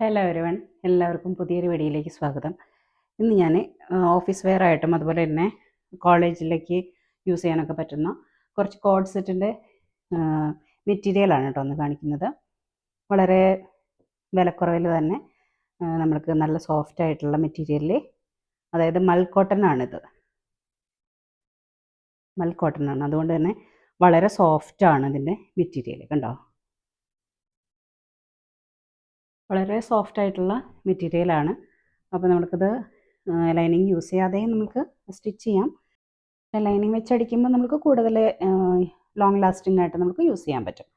Hello everyone എല്ലാവർക്കും പുതിയൊരു വീഡിയോയിലേക്ക് സ്വാഗതം. ഇന്ന് ഞാൻ ഓഫീസ് വെയർ ആയിട്ടും അതുപോലെ തന്നെ കോളേജിലേക്ക് യൂസ് ചെയ്യാനൊക്കെ പറ്റുന്ന കുറച്ച് കോഡ് സെറ്റിന്റെ മെറ്റീരിയലാണ് കേട്ടോ ഒന്ന് കാണിക്കുന്നത്. വളരെ വിലക്കുറവിൽ തന്നെ നമ്മൾക്ക് നല്ല സോഫ്റ്റ് ആയിട്ടുള്ള മെറ്റീരിയലിൽ അതായത് മൽ കോട്ടൺ ആണിത്. മൽ കോട്ടൺ ആണ്. അതുകൊണ്ട് തന്നെ വളരെ സോഫ്റ്റ് ആണ് ഇതിന്റെ മെറ്റീരിയൽ കണ്ടോ? വളരെ സോഫ്റ്റ് ആയിട്ടുള്ള മെറ്റീരിയലാണ് അപ്പോൾ നമുക്കിത് ലൈനിങ് യൂസ് ചെയ്യാതെയും നമുക്ക് സ്റ്റിച്ച് ചെയ്യാം. ലൈനിങ് വെച്ചടിക്കുമ്പോൾ നമുക്ക് കൂടുതൽ ലോങ് ലാസ്റ്റിംഗ് ആയിട്ട് നമുക്ക് യൂസ് ചെയ്യാൻ പറ്റും.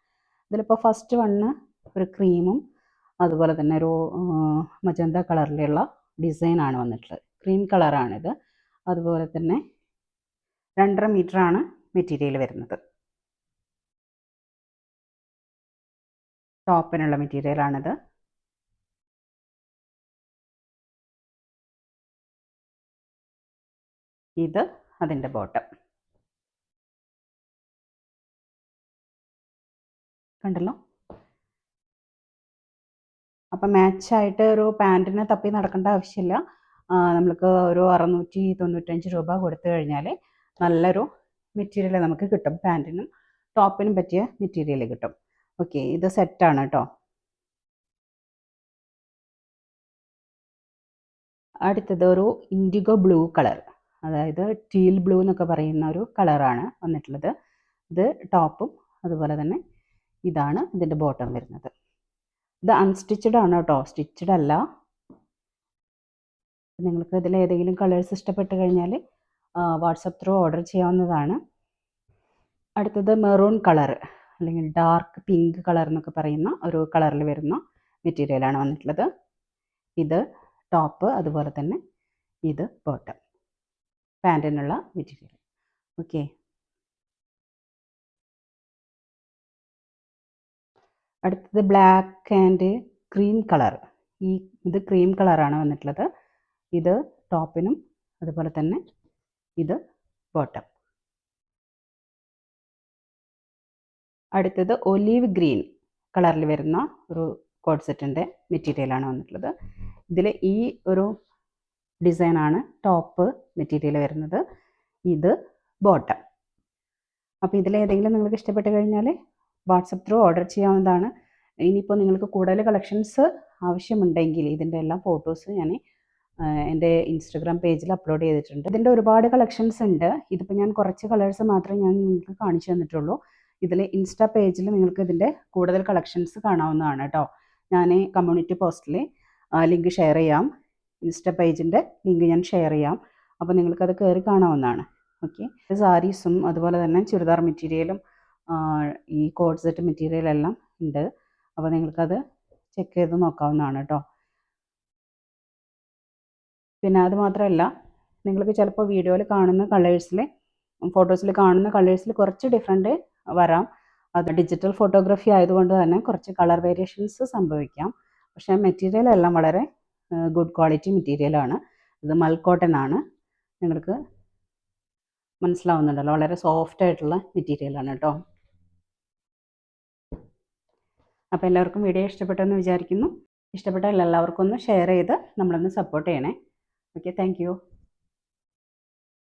ഇതിലിപ്പോൾ ഫസ്റ്റ് വണ്ണ് ഒരു ക്രീമും അതുപോലെ തന്നെ ഒരു മജന്ത കളറിലുള്ള ഡിസൈനാണ് വന്നിട്ടുള്ളത്. ക്രീം കളറാണിത് അതുപോലെ തന്നെ രണ്ടര മീറ്ററാണ് മെറ്റീരിയൽ വരുന്നത്. ടോപ്പിനുള്ള മെറ്റീരിയലാണിത് ഇത് അതിന്റെ ബോട്ടം കണ്ടല്ലോ? അപ്പം മാച്ചായിട്ട് ഒരു പാന്റിനെ തപ്പി നടക്കേണ്ട ആവശ്യമില്ല. നമ്മൾക്ക് ഒരു അറുന്നൂറ്റി തൊണ്ണൂറ്റഞ്ച് രൂപ കൊടുത്തു കഴിഞ്ഞാൽ നല്ലൊരു മെറ്റീരിയൽ നമുക്ക് കിട്ടും. പാന്റിനും ടോപ്പിനും പറ്റിയ മെറ്റീരിയൽ കിട്ടും. ഓക്കെ ഇത് സെറ്റാണ് കേട്ടോ അടുത്തത് ഒരു ഇൻഡിഗോ ബ്ലൂ കളർ അതായത് ടീൽ ബ്ലൂ എന്നൊക്കെ പറയുന്ന ഒരു കളറാണ് വന്നിട്ടുള്ളത്. ഇത് ടോപ്പും അതുപോലെ തന്നെ ഇതാണ് ഇതിന്റെ ബോട്ടം വരുന്നത്. ഇത് അൺസ്റ്റിച്ചഡ് ആണ് കേട്ടോ. സ്റ്റിച്ചഡ് അല്ല. നിങ്ങൾക്ക് ഇതിൽ ഏതെങ്കിലും കളേഴ്സ് ഇഷ്ടപ്പെട്ട് കഴിഞ്ഞാൽ വാട്സപ്പ് ത്രൂ ഓർഡർ ചെയ്യാവുന്നതാണ്. അടുത്തത് മെറൂൺ കളർ അല്ലെങ്കിൽ ഡാർക്ക് പിങ്ക് കളർ എന്നൊക്കെ പറയുന്ന ഒരു കളറിൽ വരുന്ന മെറ്റീരിയലാണ് വന്നിട്ടുള്ളത്. ഇത് ടോപ്പ് അതുപോലെ തന്നെ ഇത് ബോട്ടം പാന്റിനുള്ള മെറ്റീരിയൽ. ഓക്കെ. അടുത്തത് ബ്ലാക്ക് ആൻഡ് ക്രീം കളർ. ഈ ഇത് ക്രീം കളറാണ് വന്നിട്ടുള്ളത്. ഇത് ടോപ്പിനും അതുപോലെ തന്നെ ഇത് ബോട്ടം. അടുത്തത് ഒലീവ് ഗ്രീൻ കളറിൽ വരുന്ന ഒരു കോഡ് സെറ്റിന്റെ മെറ്റീരിയലാണ് വന്നിട്ടുള്ളത്. ഇതിൽ ഈ ഒരു ഡിസൈനാണ് ടോപ്പ് മെറ്റീരിയൽ വരുന്നത്. ഇത് ബോട്ടം അപ്പോൾ ഇതിലേതെങ്കിലും നിങ്ങൾക്ക് ഇഷ്ടപ്പെട്ട് കഴിഞ്ഞാൽ വാട്സപ്പ് ത്രൂ ഓർഡർ ചെയ്യാവുന്നതാണ്. ഇനിയിപ്പോൾ നിങ്ങൾക്ക് കൂടുതൽ കളക്ഷൻസ് ആവശ്യമുണ്ടെങ്കിൽ ഇതിന്റെ എല്ലാ ഫോട്ടോസ് ഞാൻ എന്റെ ഇൻസ്റ്റഗ്രാം പേജിൽ അപ്ലോഡ് ചെയ്തിട്ടുണ്ട്. ഇതിന്റെ ഒരുപാട് കളക്ഷൻസ് ഉണ്ട്. ഇതിപ്പോൾ ഞാൻ കുറച്ച് കളേഴ്സ് മാത്രമേ ഞാൻ നിങ്ങൾക്ക് കാണിച്ചു തന്നിട്ടുള്ളൂ. ഇതിൽ ഇൻസ്റ്റാ പേജിൽ നിങ്ങൾക്ക് ഇതിന്റെ കൂടുതൽ കളക്ഷൻസ് കാണാവുന്നതാണ് കേട്ടോ. ഞാൻ കമ്മ്യൂണിറ്റി പോസ്റ്റിൽ ലിങ്ക് ഷെയർ ചെയ്യാം. ഇൻസ്റ്റ പേജിന്റെ ലിങ്ക് ഞാൻ ഷെയർ ചെയ്യാം. അപ്പോൾ നിങ്ങൾക്കത് കയറി കാണാവുന്നതാണ്. ഓക്കെ സാരീസും അതുപോലെ തന്നെ ചുരിദാർ മെറ്റീരിയലും ഈ കോഡ് സെറ്റ് മെറ്റീരിയൽ എല്ലാം ഉണ്ട്. അപ്പോൾ നിങ്ങൾക്കത് ചെക്ക് ചെയ്ത് നോക്കാവുന്നതാണ് കേട്ടോ പിന്നെ അത് മാത്രമല്ല നിങ്ങൾക്ക് ചിലപ്പോൾ വീഡിയോയിൽ കാണുന്ന കളേഴ്സിൽ ഫോട്ടോസിൽ കാണുന്ന കളേഴ്സിൽ കുറച്ച് ഡിഫറെന്റ് വരാം. അത് ഡിജിറ്റൽ ഫോട്ടോഗ്രാഫി ആയതുകൊണ്ട് തന്നെ കുറച്ച് കളർ വേരിയേഷൻസ് സംഭവിക്കാം. പക്ഷേ മെറ്റീരിയൽ എല്ലാം വളരെ ഗുഡ് ക്വാളിറ്റി മെറ്റീരിയലാണ് ഇത് മൽക്കോട്ടൻ ആണ്. നിങ്ങൾക്ക് മനസ്സിലാവുന്നുണ്ടല്ലോ വളരെ സോഫ്റ്റ് ആയിട്ടുള്ള മെറ്റീരിയലാണ് കേട്ടോ അപ്പോൾ എല്ലാവർക്കും വീഡിയോ ഇഷ്ടപ്പെട്ടെന്ന് വിചാരിക്കുന്നു. ഇഷ്ടപ്പെട്ടാൽ എല്ലാവർക്കും ഒന്ന് ഷെയർ ചെയ്ത് നമ്മളൊന്ന് സപ്പോർട്ട് ചെയ്യണേ. Okay thank